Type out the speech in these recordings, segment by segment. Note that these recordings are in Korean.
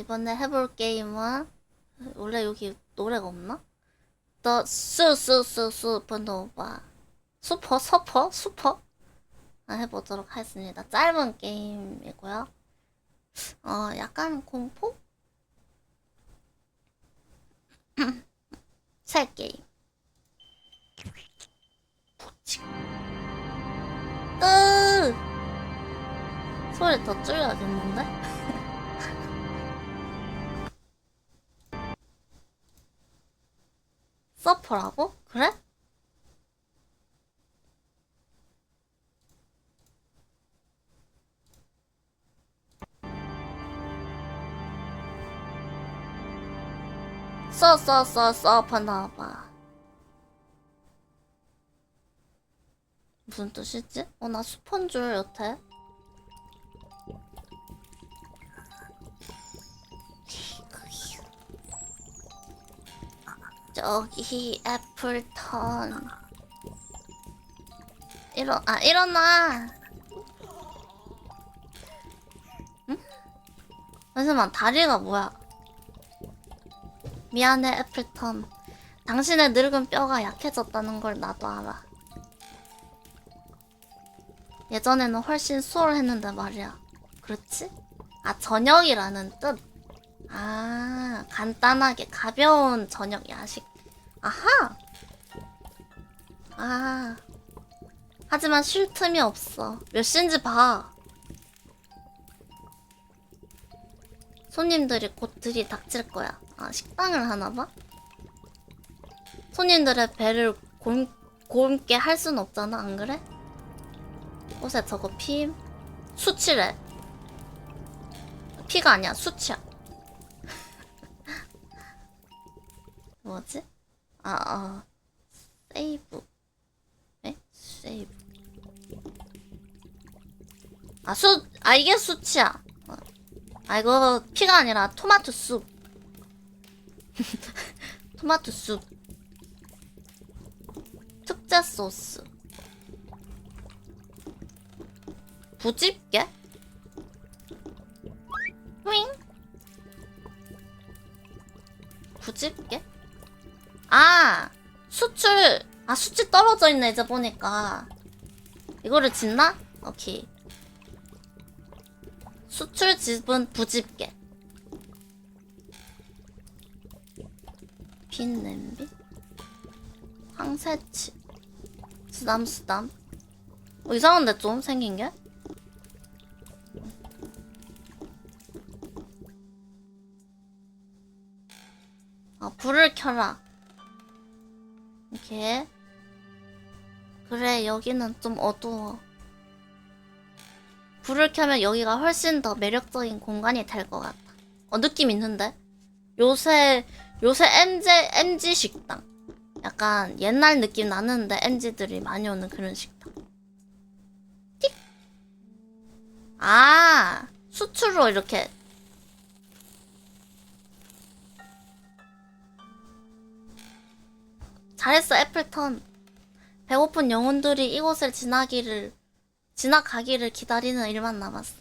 이번에 해볼 게임은 원래 여기 노래가 없나? The 수수수 슈퍼노바 슈퍼 서퍼 슈퍼 아, 해보도록 하겠습니다. 짧은 게임이고요. 어 약간 공포? 살 게임. 뜨 소리 더 줄여야겠는데? 서퍼라고? 그래? 써 써 써 서퍼나봐 무슨 뜻이지? 어 나 수펀 줄 여태 저기 애플턴. 일어 아 일어나. 응? 잠시만 다리가 뭐야? 미안해 애플턴. 당신의 늙은 뼈가 약해졌다는 걸 나도 알아. 예전에는 훨씬 수월했는데 말이야. 그렇지? 아 저녁이라는 뜻? 아, 간단하게 가벼운 저녁 야식. 아하! 아. 하지만 쉴 틈이 없어. 몇 시인지 봐. 손님들이 곧 들이 닥칠 거야. 아, 식당을 하나 봐? 손님들의 배를 곰, 곪게 할 순 없잖아, 안 그래? 옷에 저거 피, 수치래. 피가 아니야, 수치야. 뭐지? 아, 아, 세이브. 에? 세이브. 아, 수, 아, 이게 수치야. 어. 아, 이거 피가 아니라 토마토 숲. 토마토 숲. 특제 소스. 부집게? 윙? 부집게? 아 수출 아 수치 떨어져 있네 이제 보니까. 이거를 짓나? 오케이. 수출 집은 부집게. 빈 냄비? 황새치. 수담 수담. 어, 이상한데 좀? 생긴 게? 아 불을 켜라 이렇게. 그래 여기는 좀 어두워. 불을 켜면 여기가 훨씬 더 매력적인 공간이 될 것 같아. 어 느낌 있는데? 요새 요새 MZ MG 식당. 약간 옛날 느낌 나는데 MZ들이 많이 오는 그런 식당. 띡! 아 수출로 이렇게 잘했어 애플턴 배고픈 영혼들이 이곳을 지나기를 지나가기를 기다리는 일만 남았어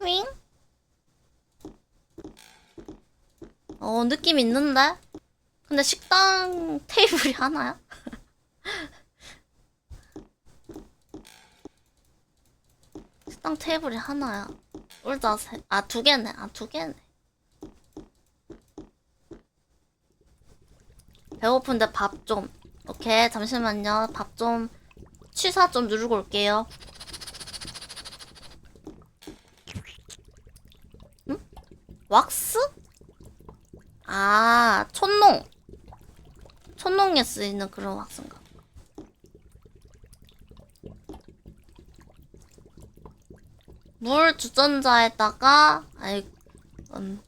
윙? 어 느낌 있는데? 근데 식당 테이블이 하나야? 식당 테이블이 하나야 울다 세... 아 두 개네 아 두 개네 배고픈데 밥 좀. 오케이, 잠시만요. 밥 좀, 취사 좀 누르고 올게요. 응? 왁스? 아, 촌농. 촌농에 쓰이는 그런 왁스인가. 물 주전자에다가, 아이, 음,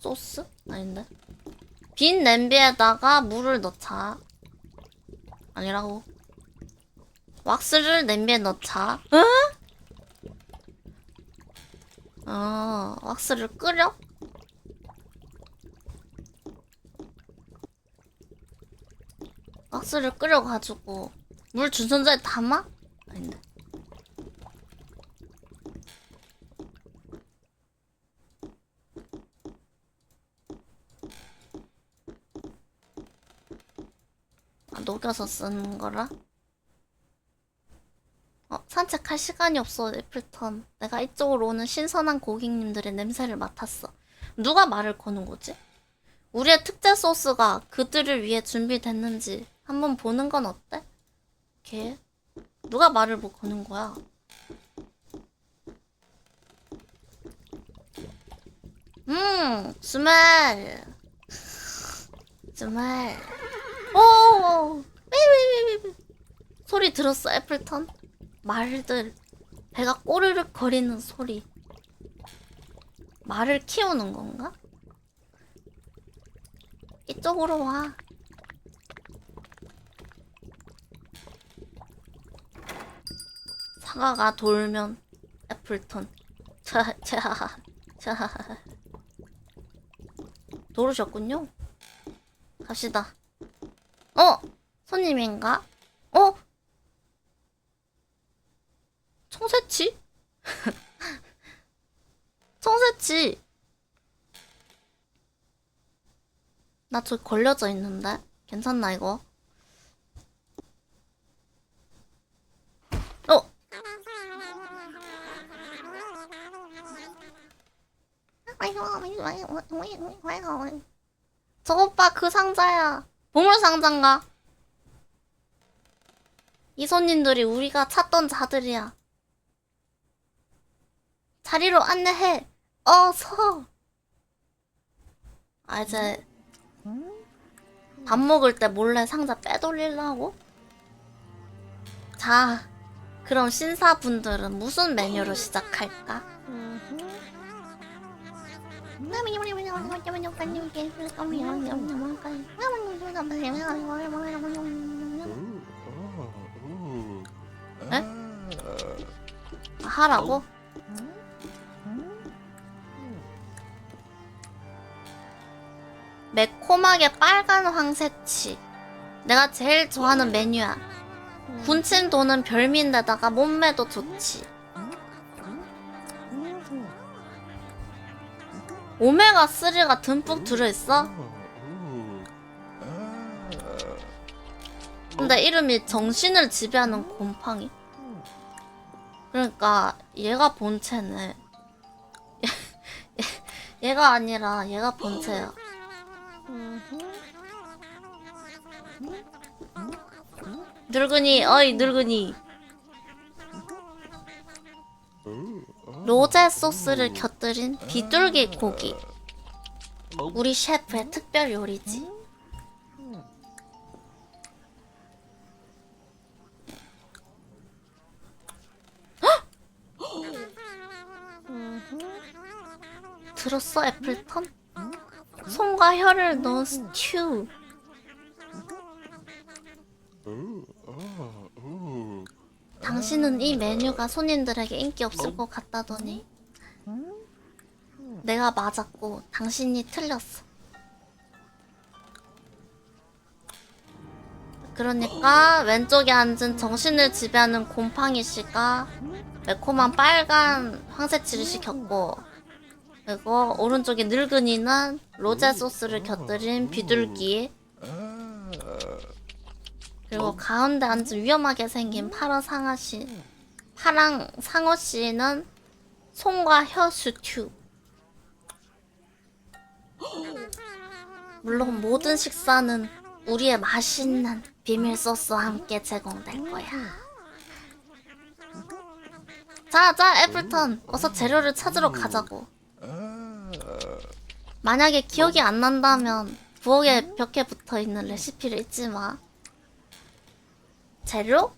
소스? 아닌데? 빈 냄비에다가 물을 넣자. 아니라고. 왁스를 냄비에 넣자. 응? 어, 왁스를 끓여? 왁스를 끓여가지고 물 주전자에 담아? 아닌데. 녹여서 쓰는 거라. 어, 산책할 시간이 없어, 애플턴. 내가 이쪽으로 오는 신선한 고객님들의 냄새를 맡았어. 누가 말을 거는 거지? 우리의 특제 소스가 그들을 위해 준비됐는지 한번 보는 건 어때? 걔? 누가 말을 뭐 거는 거야? 음, 스멜. 스멜. 오! 삐삐삐삐. 소리 들었어, 애플턴? 말들. 배가 꼬르륵 거리는 소리. 말을 키우는 건가? 이쪽으로 와. 사과가 돌면 애플턴. 자, 자, 자. 도르셨군요. 갑시다. 어? 손님인가? 어? 청새치? 청새치. 나 저기 걸려져 있는데? 괜찮나, 이거? 어? 저 오빠 그 상자야. 보물 상자인가? 이 손님들이 우리가 찾던 자들이야. 자리로 안내해. 어서. 아 이제 밥 먹을 때 몰래 상자 빼돌리려고? 자, 그럼 신사분들은 무슨 메뉴로 시작할까? 에? 하라고? 매콤하게 빨간 황새치. 내가 제일 좋아하는 메뉴야. 군침 도는 별미인데다가 몸매도 좋지. 오메가 3가 듬뿍 들어있어? 근데 이름이 정신을 지배하는 곰팡이. 그러니까 얘가 본체네. 얘가 아니라 얘가 본체야. 늙은이, 어이 늙은이. 로제 소스를 곁들인 비둘기 고기. 우리 셰프의 특별 요리지. 들었어 애플턴? 손과 혀를 넣은 스튜. 당신은 이 메뉴가 손님들에게 인기 없을 것 같다더니 내가 맞았고 당신이 틀렸어. 그러니까 왼쪽에 앉은 정신을 지배하는 곰팡이 씨가 매콤한 빨간 황새치를 시켰고 그리고 오른쪽에 늙은이는 로제 소스를 곁들인 비둘기 그리고 가운데 앉은 위험하게 생긴 파란 상아 씨 파랑 상어 씨는 손과 혀 스튜 물론 모든 식사는 우리의 맛있는 비밀 소스와 함께 제공될 거야. 자, 자, 애플턴. 어서 재료를 찾으러 가자고. 만약에 기억이 안 난다면 부엌에 벽에 붙어 있는 레시피를 잊지 마. 재료?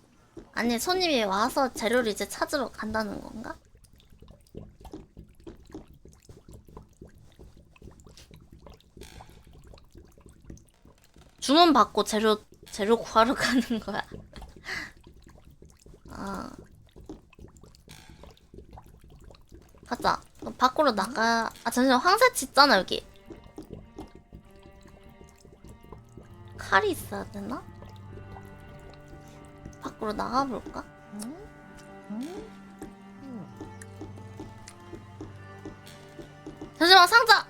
아니, 손님이 와서 재료를 이제 찾으러 간다는 건가? 주문 받고 재료 재료 구하러 가는 거야. 아. 가자. 밖으로 나가. 아 잠시만 황새치 있잖아 여기. 칼이 있어야 되나? 밖으로 나가볼까? 잠시만 상자.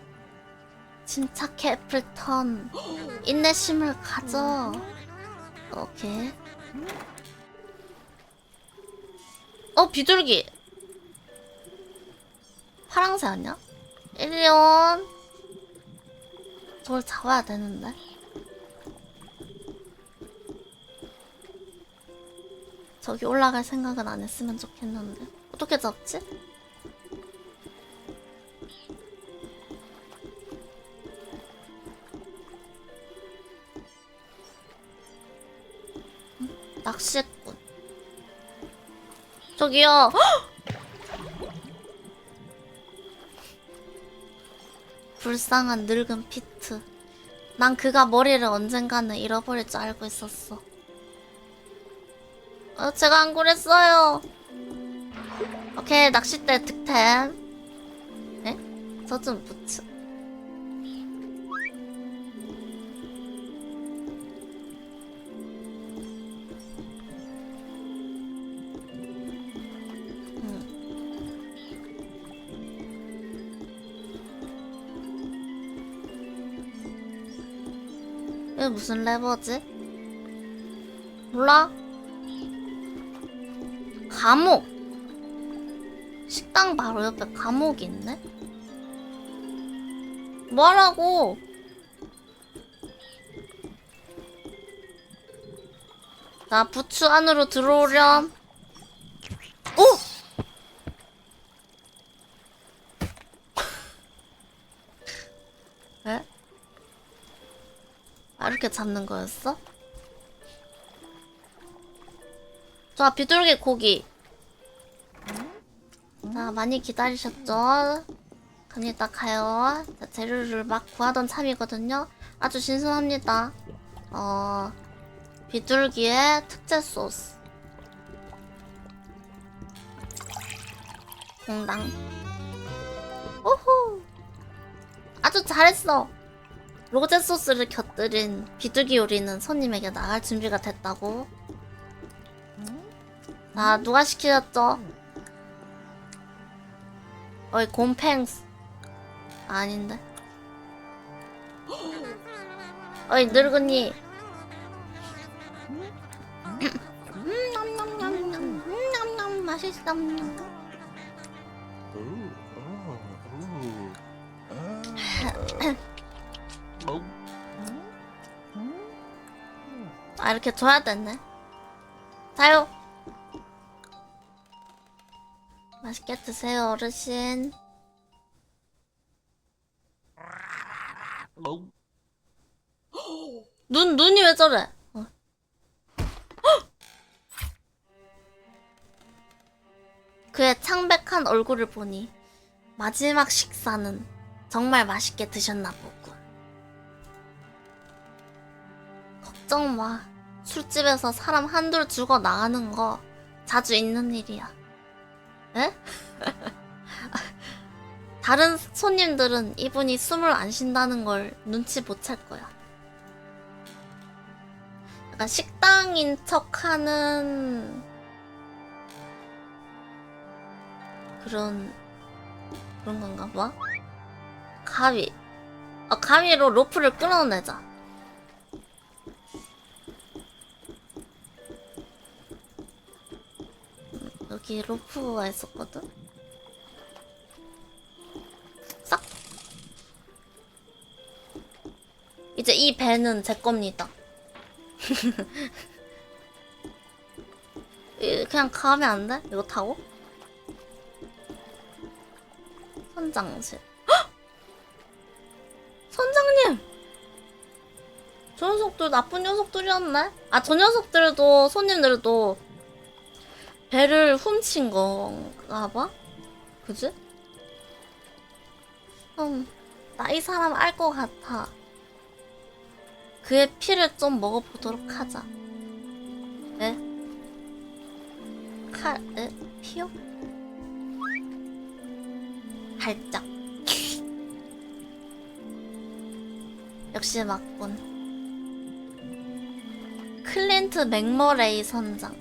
침착해 애플턴. 인내심을 가져. 오케이. 어, 비둘기. 파랑새 아니야? 일리온. 저걸 잡아야 되는데. 저기 올라갈 생각은 안 했으면 좋겠는데. 어떻게 잡지? 음, 낚시꾼. 저기요. 헉! 불쌍한 늙은 피트. 난 그가 머리를 언젠가는 잃어버릴 줄 알고 있었어. 어, 제가 안 그랬어요. 오케이, 낚싯대 득템. 에? 저좀 붙여. 이게 무슨 레버지? 몰라? 감옥! 식당 바로 옆에 감옥이 있네? 뭐라고? 나 부추 안으로 들어오렴. 오! 에? 아, 이렇게 잡는 거였어? 자, 비둘기 고기. 자, 많이 기다리셨죠? 이따 가요. 자, 재료를 막 구하던 참이거든요. 아주 신선합니다. 어, 비둘기의 특제 소스. 공당. 오호! 아주 잘했어! 로제 소스를 곁들인 비둘기 요리는 손님에게 나갈 준비가 됐다고. 아, 누가 시키셨죠? 어이, 곰팽스. 아닌데. 어이, 늙은이. 음, 냠냠냠냠. 음, 냠냠, 맛있어. Oh. Oh. 아, 이렇게 줘야 되네. 자요. 맛있게 드세요, 어르신. Oh. 눈, 눈이 왜 저래? 어. 헉! 그의 창백한 얼굴을 보니 마지막 식사는 정말 맛있게 드셨나 보군. 걱정 마. 술집에서 사람 한둘 죽어 나가는 거 자주 있는 일이야. 에? 다른 손님들은 이분이 숨을 안 쉰다는 걸 눈치 못 챌 거야. 약간 식당인 척 하는 그런 그런 건가 봐. 가위. 아, 가위로 로프를 끊어내자. 여기 로프가 있었거든. 싹. 이제 이 배는 제 겁니다. 이- 그냥 가면 안 돼? 이거 타고? 선장실. 헉! 선장님! 저 녀석들 나쁜 녀석들이었네? 아, 저 녀석들도, 손님들도 배를 훔친 건가 봐? 그지? 음, 나 이 사람 알 것 같아. 그의 피를 좀 먹어보도록 하자. 에? 칼, 에? 피요? 발작. 역시 맞군. 클린트 맥머레이 선장.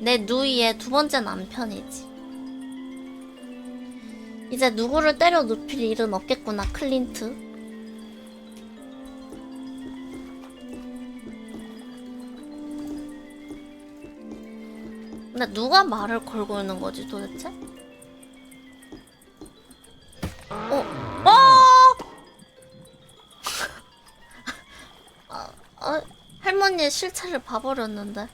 내 누이의 두 번째 남편이지. 이제 누구를 때려 눕힐 일은 없겠구나, 클린트. 근데 누가 말을 걸고 있는 거지 도대체? 어? 어! 아, 아, 할머니의 실체를 봐버렸는데.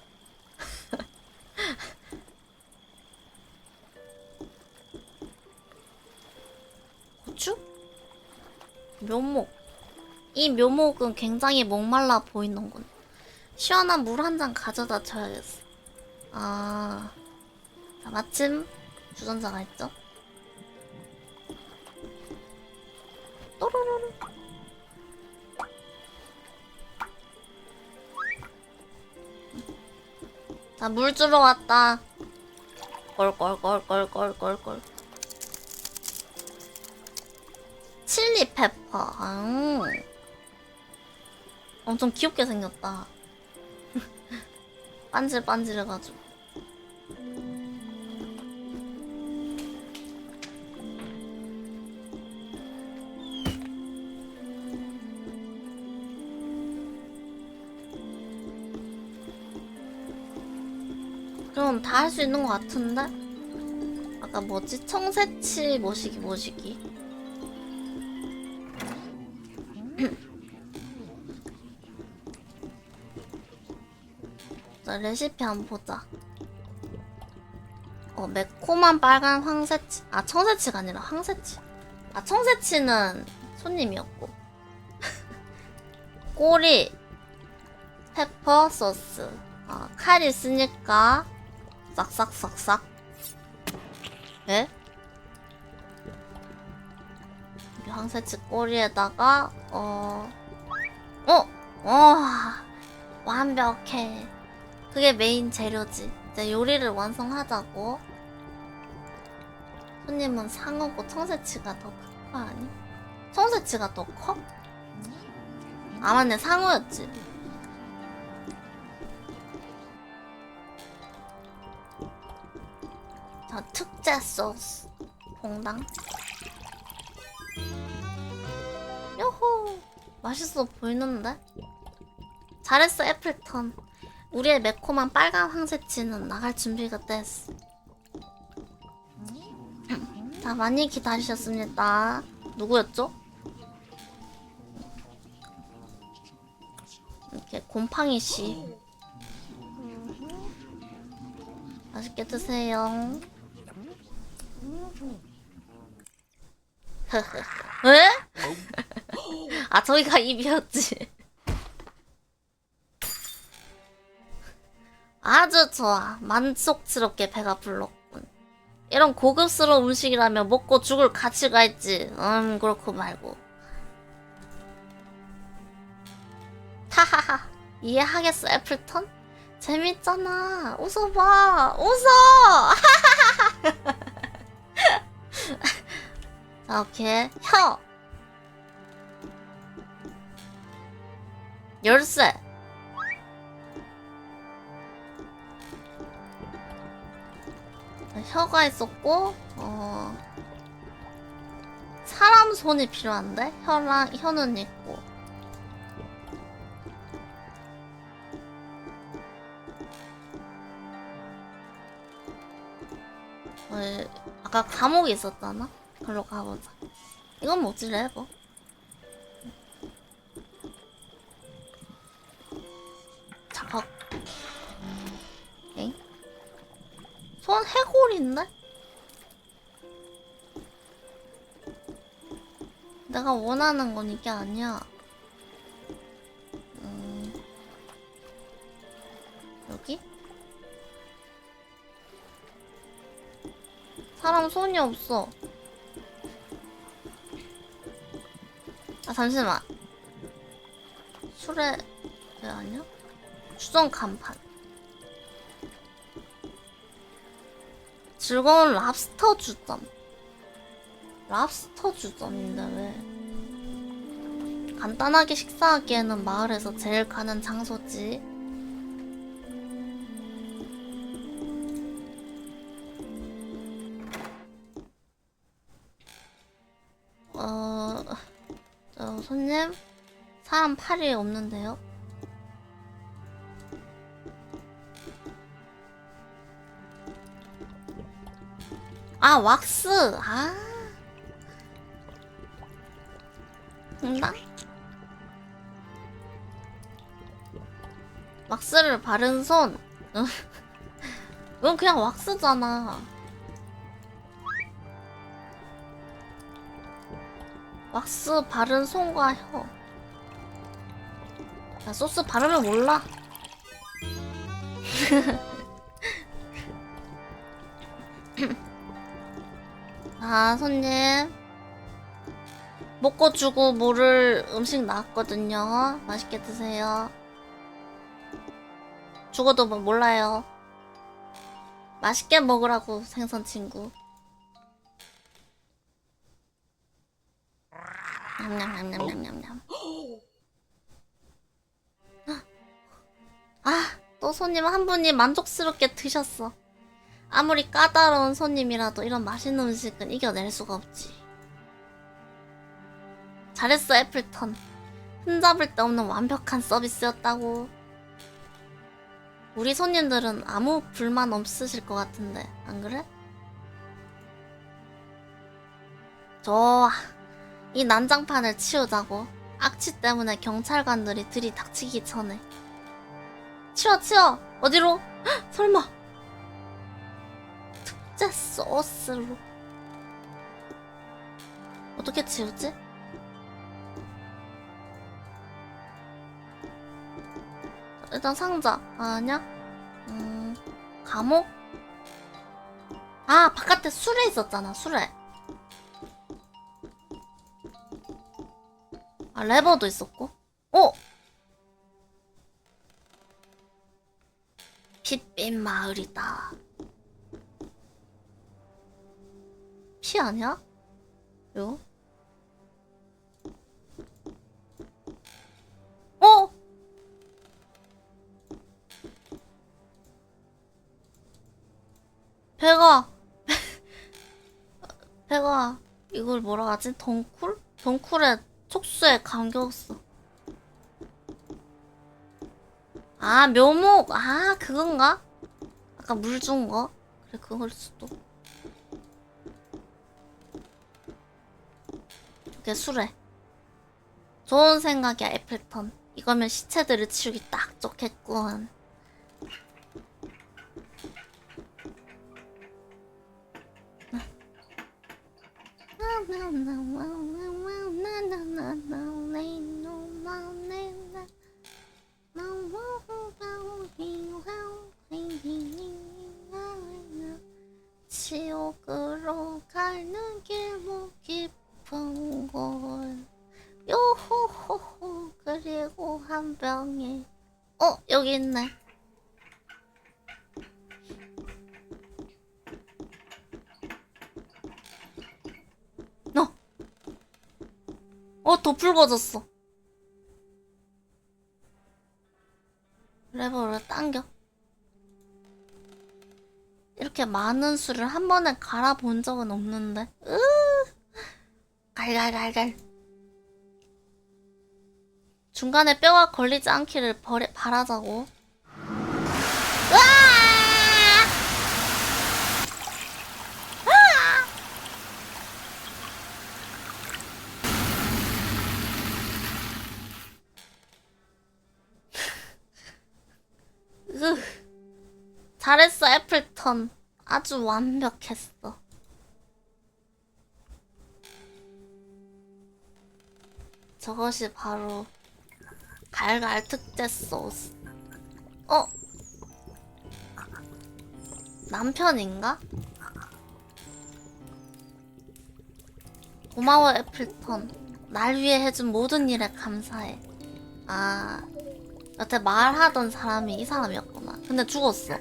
이 묘목은 굉장히 목말라 보이는군. 시원한 물 한 잔 가져다 줘야겠어. 아, 자, 마침 주전자가 있죠? 또로로로. 자, 물 주러 왔다. 꼴꼴꼴꼴꼴꼴꼴. 칠리 페퍼. 음. 엄청 귀엽게 생겼다. 반질반질해가지고. 그럼 다 할 수 있는 것 같은데? 아까 뭐지? 청새치 모시기 모시기. 자, 레시피 한번 보자. 어, 매콤한 빨간 황새치. 아, 청새치가 아니라 황새치. 아, 청새치는 손님이었고. 꼬리, 페퍼 소스. 아, 칼 있으니까 싹싹싹싹. 에? 이 황새치 꼬리에다가 어, 어, 어, 완벽해. 그게 메인 재료지. 이제 요리를 완성하자고. 손님은 상어고 청새치가 더 큰 거 아니? 청새치가 더 커? 아 맞네 상어였지. 자 특제 소스 봉당. 요호 맛있어 보이는데? 잘했어 애플턴. 우리의 매콤한 빨간 황새치는 나갈 준비가 됐어. 자, 많이 기다리셨습니다. 누구였죠? 이렇게 곰팡이 씨. 맛있게 드세요. 왜? 아, 저기가 입이었지. 아주 좋아. 만족스럽게 배가 불렀군. 이런 고급스러운 음식이라면 먹고 죽을 가치가 있지. 음, 그렇고 말고. 하하하. 이해하겠어, 애플턴? 재밌잖아. 웃어봐. 웃어! 자, 오케이. 혀! 열쇠. 혀가 있었고 어 사람 손이 필요한데? 혀랑 혀는 있고. 어, 아까 감옥이 있었잖아? 걸로 가보자. 이건 뭐지 레버 손 해골인데? 내가 원하는 건 이게 아니야. 음, 여기? 사람 손이 없어. 아, 잠시만. 술에, 왜 아니야? 주전 간판. 즐거운 랍스터 주점. 랍스터 주점인데 왜? 간단하게 식사하기에는 마을에서 제일 가는 장소지. 어, 저 손님 사람 팔이 없는데요. 아 왁스. 아. 응당 왁스를 바른 손. 응. 이건 그냥 왁스잖아. 왁스 바른 손과 혀. 야, 소스 바르면 몰라 아, 손님. 먹고 주고 모를 음식 나왔거든요. 맛있게 드세요. 죽어도 뭐 몰라요. 맛있게 먹으라고, 생선 친구. 냠냠냠냠냠냠. 아, 또 손님 한 분이 만족스럽게 드셨어. 아무리 까다로운 손님이라도 이런 맛있는 음식은 이겨낼 수가 없지. 잘했어, 애플턴. 흠잡을 데 없는 완벽한 서비스였다고. 우리 손님들은 아무 불만 없으실 것 같은데, 안 그래? 좋아. 이 난장판을 치우자고. 악취 때문에 경찰관들이 들이닥치기 전에. 치워, 치워! 어디로? 헉, 설마! 특제 소스로. 어떻게 치우지? 일단 상자. 아, 아니야? 음, 감옥? 아, 바깥에 수레 있었잖아, 수레. 아, 레버도 있었고. 어! 빛빛 마을이다. 피 아니야? 요? 어? 배가 배가 이걸 뭐라 하지? 덩쿨? 덩쿨에 촉수에 감겼어. 아 묘목 아 그건가? 아까 물 준 거? 그래 그걸 수도. 이게 수래. 좋은 생각이야 애플턴. 이거면 시체들을 치우기 딱 좋겠군. 여기 있네 어. 어, 더 붉어졌어. 레버를 당겨. 이렇게 많은 수를 한 번에 갈아 본 적은 없는데. 으 갈갈갈갈. 중간에 뼈가 걸리지 않기를 버리, 바라자고. 잘했어, 애플턴. 아주 완벽했어. 저것이 바로 갈갈 특제 소스. 어? 남편인가? 고마워, 애플턴. 날 위해 해준 모든 일에 감사해. 아, 여태 말하던 사람이 이 사람이었구나. 근데 죽었어.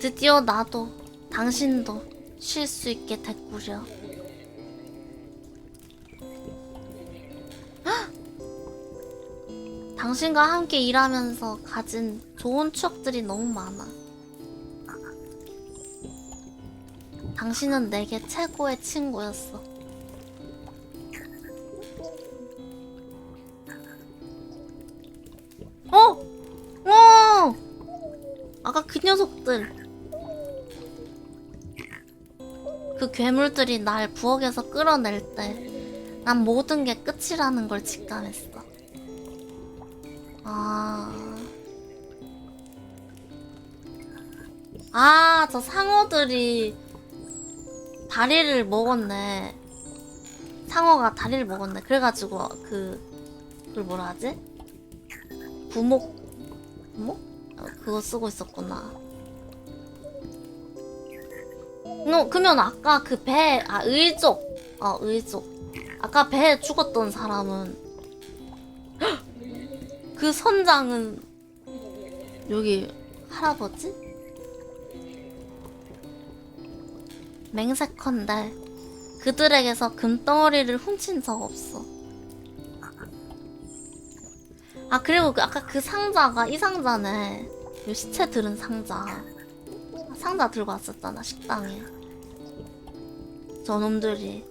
드디어 나도, 당신도 쉴 수 있게 됐구려. 당신과 함께 일하면서 가진 좋은 추억들이 너무 많아. 당신은 내게 최고의 친구였어. 어! 어! 아까 그그 녀석들. 그 괴물들이 날 부엌에서 끌어낼 때 난 모든 게 끝이라는 걸 직감했어. 아. 아, 저 상어들이 다리를 먹었네. 상어가 다리를 먹었네. 그래가지고 그 그걸 뭐라 하지? 부목 부목? 어, 그거 쓰고 있었구나. 너 그러면 아까 그 배 아 의족 어 의족 아까 배에 죽었던 사람은 헉! 그 선장은 여기 할아버지? 맹세컨대 그들에게서 금덩어리를 훔친 적 없어. 아 그리고 그 아까 그 상자가 이 상자네. 요 시체 들은 상자. 상자 들고 왔었잖아 식당에. 저놈들이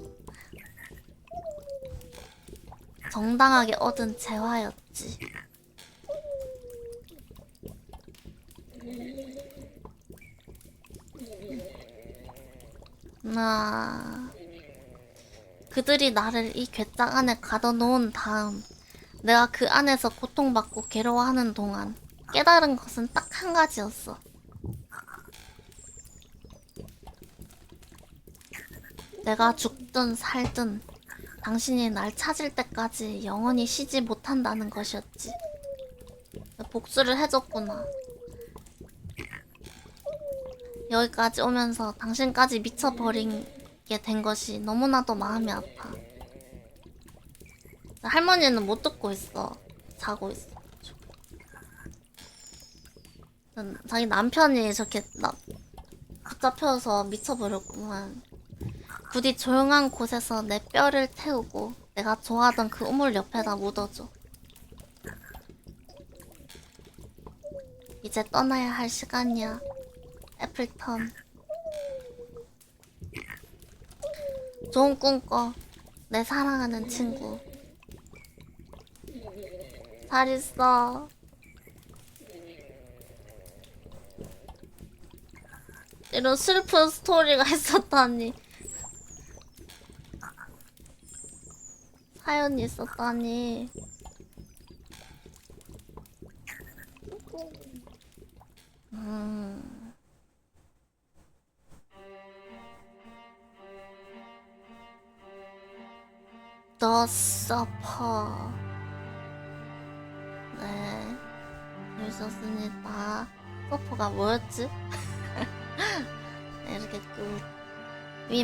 정당하게 얻은 재화였지. 나 그들이 나를 이 괴짝 안에 가둬놓은 다음 내가 그 안에서 고통받고 괴로워하는 동안 깨달은 것은 딱 한 가지였어. 내가 죽든 살든 당신이 날 찾을 때까지 영원히 쉬지 못한다는 것이었지. 복수를 해줬구나. 여기까지 오면서 당신까지 미쳐버리게 된 것이 너무나도 마음이 아파. 할머니는 못 듣고 있어. 자고 있어. 음, 자기 남편이 저렇게 나 붙잡혀서 미쳐버렸구만. 부디 조용한 곳에서 내 뼈를 태우고 내가 좋아하던 그 우물 옆에다 묻어줘. 이제 떠나야 할 시간이야. 애플턴. 좋은 꿈 꿔. 내 사랑하는 친구. 잘 있어. 이런 슬픈 스토리가 있었다니. 사연이 있었다니.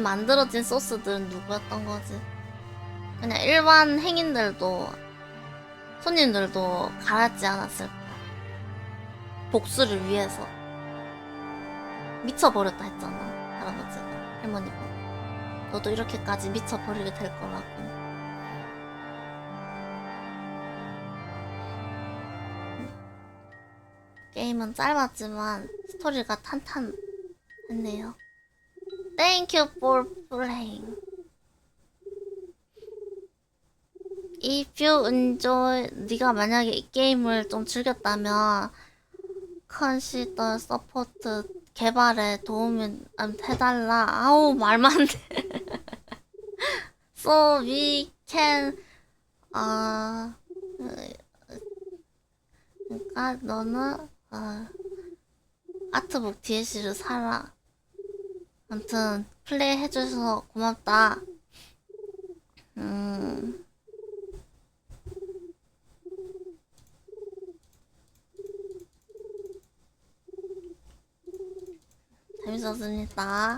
만들어진 소스들은 누구였던 거지? 그냥 일반 행인들도, 손님들도 갈았지 않았을까? 복수를 위해서. 미쳐버렸다 했잖아, 할아버지가. 할머니가. 너도 이렇게까지 미쳐버리게 될 거라고. 게임은 짧았지만 스토리가 탄탄했네요. Thank you for playing. If you enjoy, 네가 만약에 이 게임을 좀 즐겼다면 consider support 개발에 도움을 해달라. 아우 말만 안 돼. so we can 아 그러니까 너는 어, 아트북 DLC를 사라. 아무튼 플레이 해줘서 고맙다. 음. 재밌었습니다.